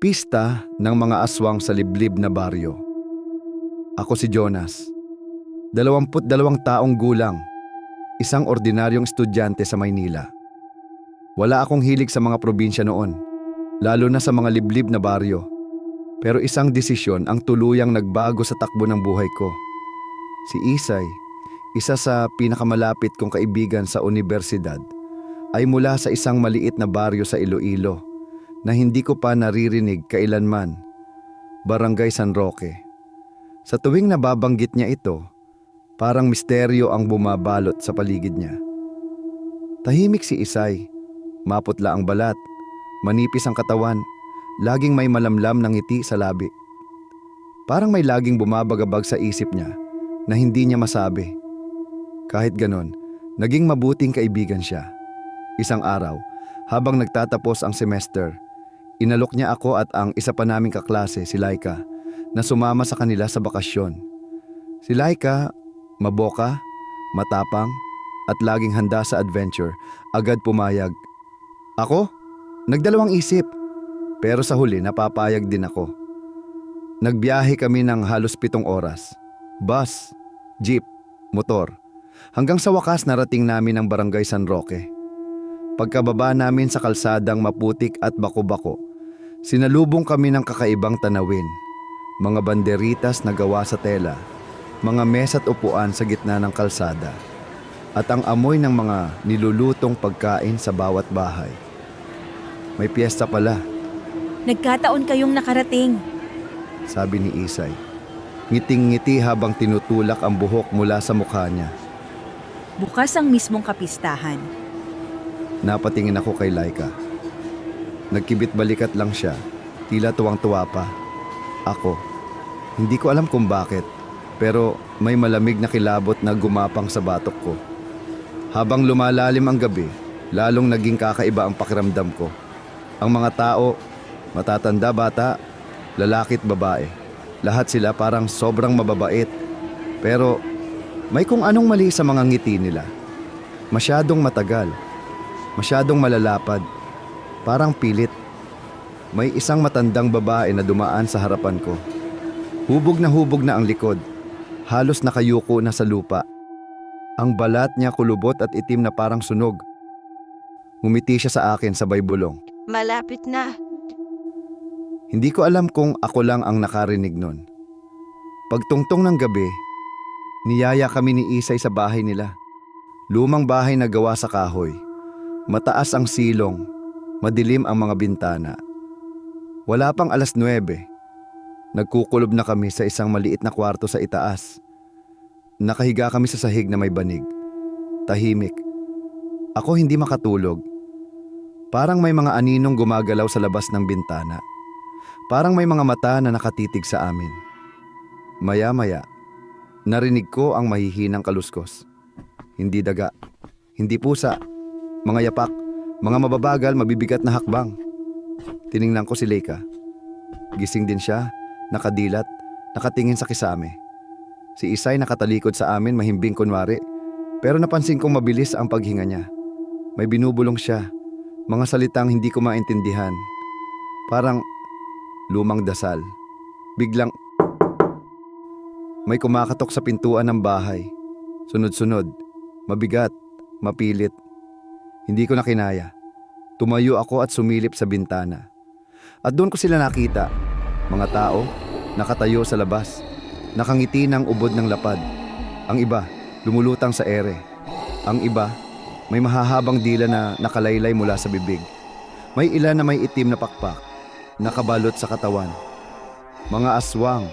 Pista ng mga aswang sa liblib na baryo. Ako si Jonas. 22 taong gulang. Isang ordinaryong estudyante sa Maynila. Wala akong hilig sa mga probinsya noon, lalo na sa mga liblib na baryo. Pero isang desisyon ang tuluyang nagbago sa takbo ng buhay ko. Si Isay, isa sa pinakamalapit kong kaibigan sa universidad, ay mula sa isang maliit na baryo sa Iloilo na hindi ko pa naririnig kailanman, Barangay San Roque. Sa tuwing nababanggit niya ito, parang misteryo ang bumabalot sa paligid niya. Tahimik si Isay, maputla ang balat, manipis ang katawan, laging may malamlam ng ngiti sa labi. Parang may laging bumabagabag sa isip niya na hindi niya masabi. Kahit ganon, naging mabuting kaibigan siya. Isang araw, habang nagtatapos ang semester, inalok niya ako at ang isa pa naming kaklase, si Laika, na sumama sa kanila sa bakasyon. Si Laika, maboka, matapang, at laging handa sa adventure, agad pumayag. Ako? Nagdalawang isip. Pero sa huli napapayag din ako. Nagbiyahe kami ng halos pitong oras. Bus, jeep, motor. Hanggang sa wakas narating namin ang barangay San Roque. Pagkababa namin sa kalsadang maputik at bako-bako, sinalubong kami ng kakaibang tanawin. Mga banderitas na gawa sa tela, mga mesa at upuan sa gitna ng kalsada, at ang amoy ng mga nilulutong pagkain sa bawat bahay. May piyesta pala, Nagkataon kayong nakarating. sabi ni Isay. Ngiting-ngiti habang tinutulak ang buhok mula sa mukha niya. Bukas ang mismong kapistahan. Napatingin ako kay Laika. Nagkibit balikat lang siya, tila tuwang-tuwa pa. Ako, hindi ko alam kung bakit, pero may malamig na kilabot na gumapang sa batok ko. Habang lumalalim ang gabi, lalong naging kakaiba ang pakiramdam ko. Ang mga tao, matatanda bata, lalaki't babae, lahat sila parang sobrang mababait. Pero may kung anong mali sa mga ngiti nila. Masyadong matagal, masyadong malalapad, parang pilit. May isang matandang babae na dumaan sa harapan ko. Hubog na hubog na ang likod, halos nakayuko na sa lupa. Ang balat niya kulubot at itim na parang sunog. Ngumiti siya sa akin sabay bulong. Malapit na. Hindi ko alam kung ako lang ang nakarinig nun. Pagtungtong ng gabi, niyaya kami ni Isay sa bahay nila. Lumang bahay na gawa sa kahoy. Mataas ang silong, madilim ang mga bintana. Wala pang alas 9. Nagkukulob na kami sa isang maliit na kwarto sa itaas. Nakahiga kami sa sahig na may banig. Tahimik. Ako hindi makatulog. Parang may mga aninong gumagalaw sa labas ng bintana. Parang may mga mata na nakatitig sa amin. Maya-maya, narinig ko ang mahihinang kaluskos. Hindi daga, hindi pusa, mga yapak, mga mababagal, mabibigat na hakbang. Tiningnan ko si Leika. Gising din siya, nakadilat, nakatingin sa kisame. Si Isay nakatalikod sa amin mahimbing kunwari, pero napansin kong mabilis ang paghinga niya. May binubulong siya, mga salitang hindi ko maintindihan. Parang lumang dasal. Biglang may kumakatok sa pintuan ng bahay. Sunod-sunod, mabigat, mapilit. Hindi ko na kinaya. Tumayo ako at sumilip sa bintana. At doon ko sila nakita. Mga tao, nakatayo sa labas. Nakangiti ng ubod ng lapad. Ang iba, lumulutang sa ere. Ang iba, may mahahabang dila na nakalaylay mula sa bibig. May ilan na may itim na pakpak, nakabalot sa katawan. Mga aswang.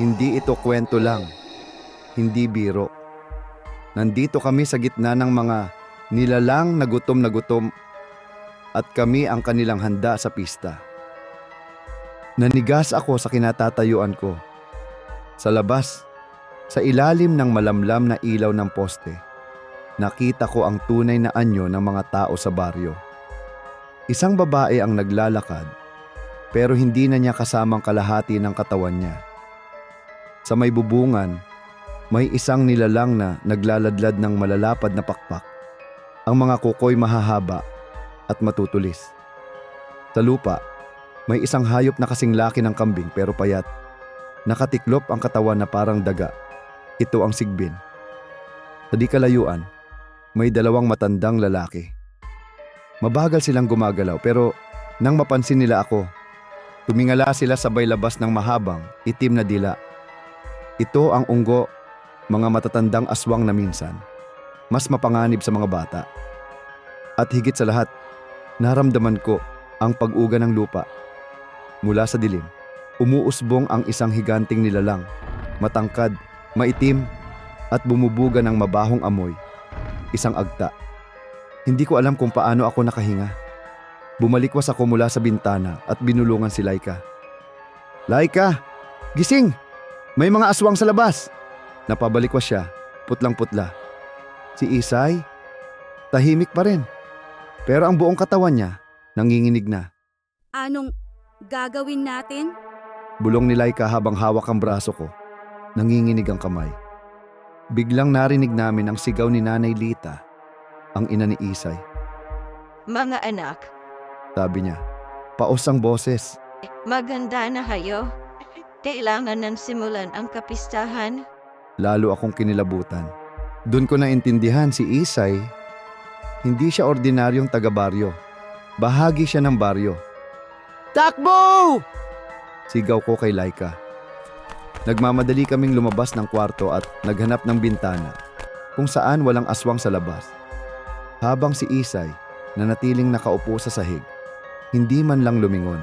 Hindi ito kwento lang. Hindi biro. Nandito kami sa gitna ng mga nilalang na gutom na gutom at kami ang kanilang handa sa pista. Nanigas ako sa kinatatayuan ko. Sa labas, sa ilalim ng malamlam na ilaw ng poste, nakita ko ang tunay na anyo ng mga tao sa baryo. Isang babae ang naglalakad, pero hindi na niya kasamang kalahati ng katawan niya. Sa may bubungan, may isang nilalang na naglaladlad ng malalapad na pakpak. Ang mga kukoy mahahaba at matutulis. Sa lupa, May isang hayop na kasing laki ng kambing pero payat. Nakatiklop ang katawan na parang daga. Ito ang sigbin. Sa di kalayuan, may dalawang matandang lalaki. Mabagal silang gumagalaw pero nang mapansin nila ako, tumingala sila sabay labas ng mahabang, itim na dila. Ito ang unggo, mga matatandang aswang na minsan. Mas mapanganib sa mga bata. At higit sa lahat, naramdaman ko ang pag-uga ng lupa. Mula sa dilim, umuusbong ang isang higanting nilalang, matangkad, maitim, at bumubuga ng mabahong amoy. Isang agta. Hindi ko alam kung paano ako nakahinga. Bumalikwas ako mula sa bintana at binulungan si Laika. Laika! Gising! May mga aswang sa labas! Napabalikwas siya, putlang-putla. Si Isay, tahimik pa rin. Pero ang buong katawan niya, nanginginig na. Anong gagawin natin? Bulong ni Laika habang hawak ang braso ko. Nanginginig ang kamay. Biglang narinig namin ang sigaw ni Nanay Lita, ang ina ni Isay. Mga anak, Sabi niya, paos ang boses. maganda na kayo. Kailangan nang simulan ang kapistahan. Lalo akong kinilabutan. Doon ko naintindihan si Isay, hindi siya ordinaryong taga-baryo. Bahagi siya ng baryo. Takbo! Sigaw ko kay Laika. Nagmamadali kaming lumabas ng kwarto at naghanap ng bintana kung saan walang aswang sa labas. Habang si Isay, na natiling nakaupo sa sahig, hindi man lang lumingon.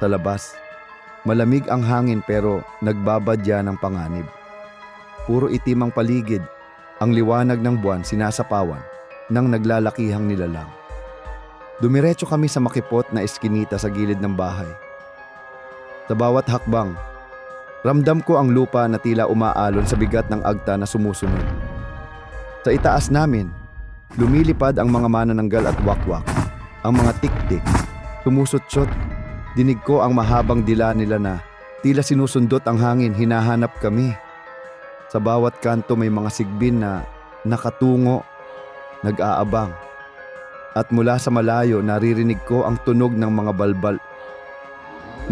Sa labas, malamig ang hangin pero nagbabadya ng panganib. Puro itim ang paligid, ang liwanag ng buwan sinasapawan ng naglalakihang nilalang. Dumiretso kami sa makipot na eskinita sa gilid ng bahay. Sa bawat hakbang, ramdam ko ang lupa na tila umaalon sa bigat ng agta na sumusunod. Sa itaas namin, lumilipad ang mga manananggal at wakwak, ang mga tiktik, tumusutsyot. Dinig ko ang mahabang dila nila na tila sinusundot ang hangin, hinahanap kami. Sa bawat kanto may mga sigbin na nakatungo, nag-aabang. At mula sa malayo naririnig ko ang tunog ng mga balbal.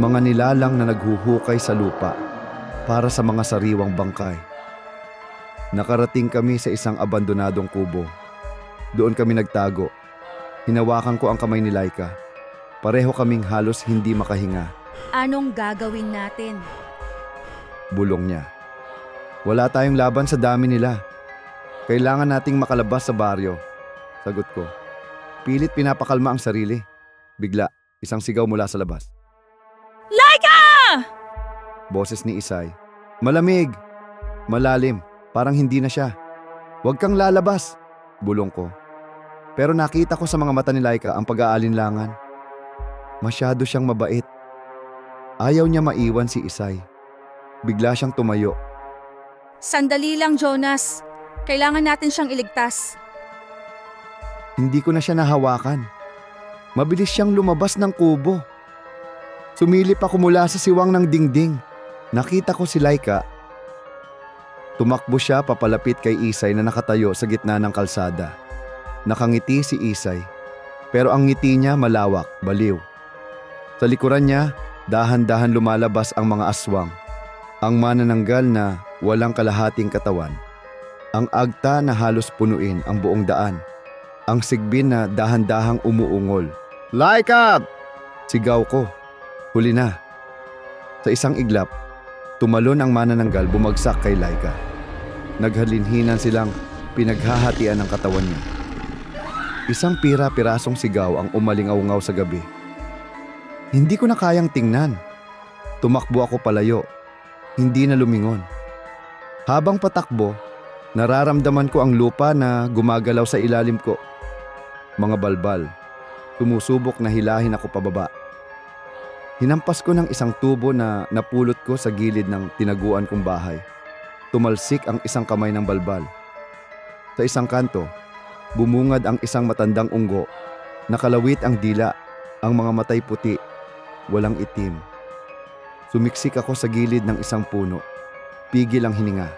Mga nilalang na naghuhukay sa lupa para sa mga sariwang bangkay. Nakarating kami sa isang abandonadong kubo. Doon kami nagtago. Hinawakan ko ang kamay ni Laika. Pareho kaming halos hindi makahinga. Anong gagawin natin? Bulong niya. Wala tayong laban sa dami nila. Kailangan nating makalabas sa baryo. Sagot ko. Pilit pinapakalma ang sarili. Bigla, isang sigaw mula sa labas. Laika! Boses ni Isay. Malamig. Malalim. Parang hindi na siya. Huwag kang lalabas. Bulong ko. Pero nakita ko sa mga mata ni Laika ang pag-aalinlangan. Masyado siyang mabait. Ayaw niya maiwan si Isay. Bigla siyang tumayo. Sandali lang, Jonas. Kailangan natin siyang iligtas. Hindi ko na siya nahawakan. Mabilis siyang lumabas ng kubo. Sumilip ako mula sa siwang ng dingding. Nakita ko si Laika. Tumakbo siya papalapit kay Isay na nakatayo sa gitna ng kalsada. Nakangiti si Isay. Pero ang ngiti niya malawak, baliw. Sa likuran niya, dahan-dahan lumalabas ang mga aswang. Ang manananggal na walang kalahating katawan. Ang agta na halos punuin ang buong daan ang sigbin na dahan-dahang umuungol. Up! Sigaw ko. Huli na. Sa isang iglap, tumalon ang manananggal bumagsak kay Laika. Naghalinhinan silang pinaghahatian ng katawan niya. Isang pira-pirasong sigaw ang umalingaw-ngaw sa gabi. Hindi ko na kayang tingnan. Tumakbo ako palayo. Hindi na lumingon. Habang patakbo, nararamdaman ko ang lupa na gumagalaw sa ilalim ko mga balbal. Tumusubok na hilahin ako pababa. Hinampas ko ng isang tubo na napulot ko sa gilid ng tinaguan kong bahay. Tumalsik ang isang kamay ng balbal. Sa isang kanto, bumungad ang isang matandang unggo. Nakalawit ang dila, ang mga matay puti, walang itim. Sumiksik ako sa gilid ng isang puno. Pigil ang hininga.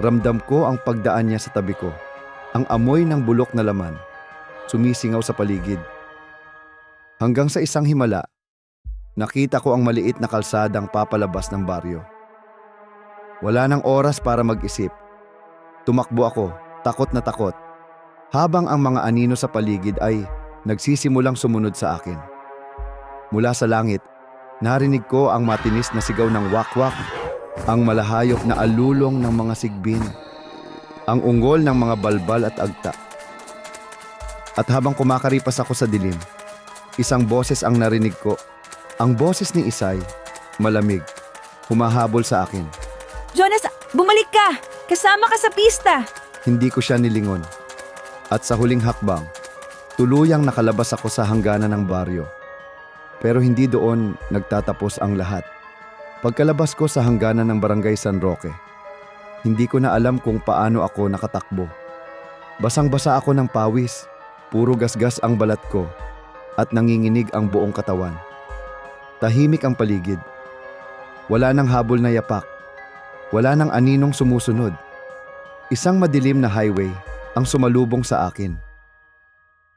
Ramdam ko ang pagdaan niya sa tabi ko. Ang amoy ng bulok na laman sumisingaw sa paligid. Hanggang sa isang himala, Nakita ko ang maliit na kalsadang papalabas ng baryo. Wala nang oras para mag-isip. Tumakbo ako, takot na takot. Habang ang mga anino sa paligid ay nagsisimulang sumunod sa akin. Mula sa langit, narinig ko ang matinis na sigaw ng wakwak, ang malahayop na alulong ng mga sigbin, ang ungol ng mga balbal at agta. At habang kumakaripas ako sa dilim, isang boses ang narinig ko. Ang boses ni Isay, malamig, humahabol sa akin. Jonas, bumalik ka! Kasama ka sa pista! Hindi ko siya nilingon. At sa huling hakbang, tuluyang nakalabas ako sa hangganan ng baryo. Pero hindi doon nagtatapos ang lahat. Pagkalabas ko sa hangganan ng barangay San Roque, hindi ko na alam kung paano ako nakatakbo. Basang-basa ako ng pawis, puro gasgas ang balat ko, at nanginginig ang buong katawan. Tahimik ang paligid. Wala nang habol na yapak. Wala nang aninong sumusunod. Isang madilim na highway ang sumalubong sa akin.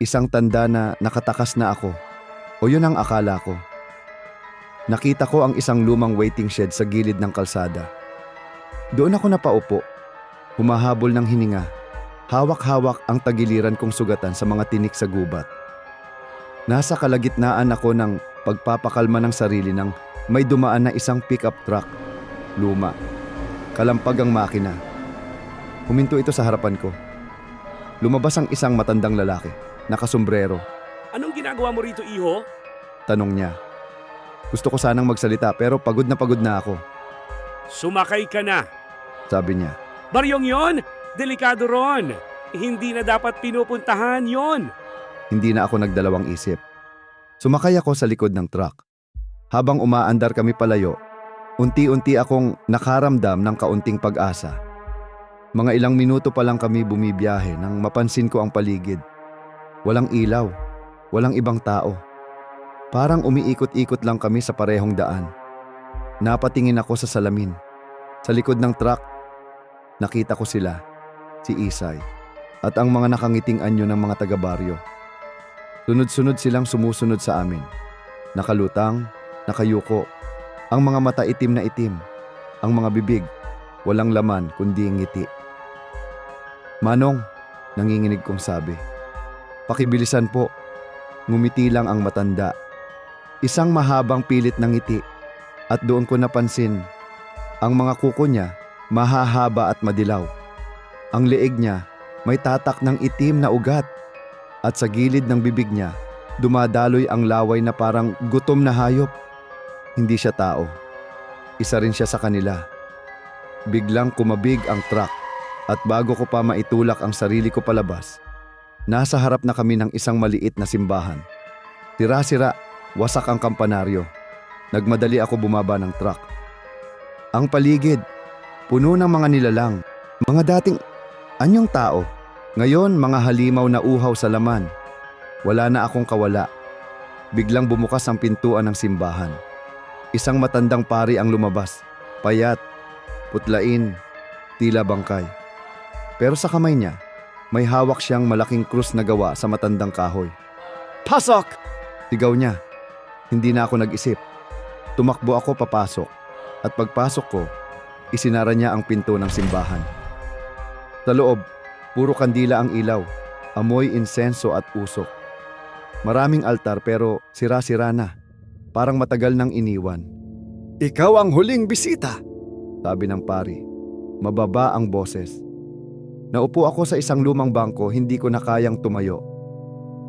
Isang tanda na nakatakas na ako. O yun ang akala ko. Nakita ko ang isang lumang waiting shed sa gilid ng kalsada. Doon ako napaupo. Humahabol ng hininga. Hawak-hawak ang tagiliran kong sugatan sa mga tinik sa gubat. Nasa kalagitnaan ako ng pagpapakalma ng sarili ng may dumaan na isang pickup truck. Luma. Kalampag ang makina. Huminto ito sa harapan ko. Lumabas ang isang matandang lalaki, nakasombrero. Anong ginagawa mo rito, iho? Tanong niya. Gusto ko sanang magsalita pero pagod na pagod na ako, Sumakay ka na. sabi niya. Baryong yon, delikado ron. Hindi na dapat pinupuntahan yon. Hindi na ako nagdalawang isip. Sumakay ako sa likod ng truck. Habang umaandar kami palayo, unti-unti akong nakaramdam ng kaunting pag-asa. Mga ilang minuto pa lang kami bumibiyahe nang mapansin ko ang paligid. Walang ilaw, walang ibang tao. Parang umiikot-ikot lang kami sa parehong daan. Napatingin ako sa salamin. Sa likod ng truck, nakita ko sila, si Isay, at ang mga nakangiting anyo ng mga taga-baryo. Sunod-sunod silang sumusunod sa amin. Nakalutang, nakayuko, ang mga mata itim na itim, ang mga bibig, walang laman kundi ngiti. Manong, nanginginig kong sabi. Pakibilisan po, ngumiti lang ang matanda. Isang mahabang pilit ng ngiti at doon ko napansin ang mga kuko niya mahahaba at madilaw. Ang leeg niya may tatak ng itim na ugat at sa gilid ng bibig niya, dumadaloy ang laway na parang gutom na hayop. Hindi siya tao. Isa rin siya sa kanila. Biglang kumabig ang truck at bago ko pa maitulak ang sarili ko palabas, nasa harap na kami ng isang maliit na simbahan. Tira-sira, wasak ang kampanaryo. Nagmadali ako bumaba ng truck. Ang paligid, puno ng mga nilalang, mga dating anyong tao. Ngayon, mga halimaw na uhaw sa laman. Wala na akong kawala. Biglang bumukas ang pintuan ng simbahan. Isang matandang pari ang lumabas. Payat, putlain, tila bangkay. Pero sa kamay niya, may hawak siyang malaking krus na gawa sa matandang kahoy. Pasok! Sigaw niya. Hindi na ako nag-isip. Tumakbo ako papasok. At pagpasok ko, isinara niya ang pinto ng simbahan. Sa loob, Puro kandila ang ilaw, amoy insenso at usok. Maraming altar pero sira-sira na. Parang matagal nang iniwan. Ikaw ang huling bisita, sabi ng pari. Mababa ang boses. Naupo ako sa isang lumang bangko, hindi ko na kayang tumayo.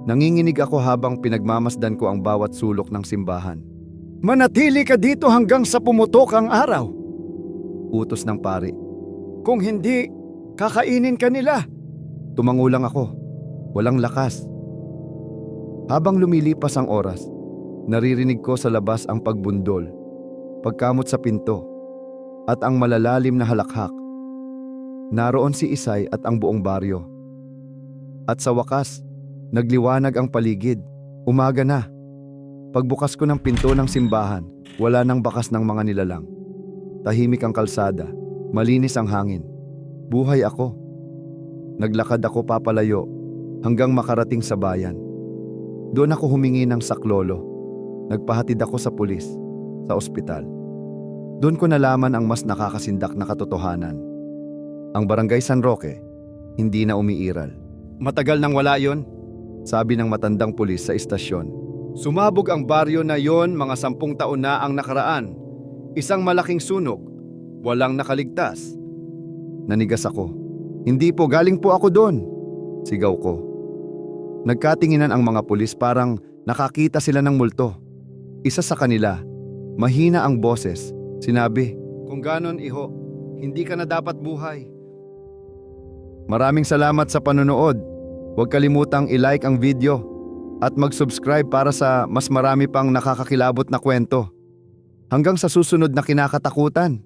Nanginginig ako habang pinagmamasdan ko ang bawat sulok ng simbahan. Manatili ka dito hanggang sa pumutok ang araw. Utos ng pari. Kung hindi, kakainin ka nila. Tumangulang ako. Walang lakas. Habang lumilipas ang oras, naririnig ko sa labas ang pagbundol, pagkamot sa pinto, at ang malalalim na halakhak. Naroon si Isay at ang buong baryo. At sa wakas, nagliwanag ang paligid. Umaga na. Pagbukas ko ng pinto ng simbahan, wala nang bakas ng mga nilalang. Tahimik ang kalsada, malinis ang hangin. Buhay ako. Naglakad ako papalayo hanggang makarating sa bayan. Doon ako humingi ng saklolo. Nagpahatid ako sa pulis, sa ospital. Doon ko nalaman ang mas nakakasindak na katotohanan. Ang barangay San Roque, hindi na umiiral. Matagal nang wala yon, sabi ng matandang pulis sa istasyon. Sumabog ang baryo na yon mga sampung taon na ang nakaraan. Isang malaking sunog, walang nakaligtas. Nanigas ako. Hindi po, galing po ako doon. Sigaw ko. Nagkatinginan ang mga pulis parang nakakita sila ng multo. Isa sa kanila, mahina ang boses, sinabi, Kung ganon iho, hindi ka na dapat buhay. Maraming salamat sa panonood. Huwag kalimutang i-like ang video at mag-subscribe para sa mas marami pang nakakakilabot na kwento. Hanggang sa susunod na kinakatakutan.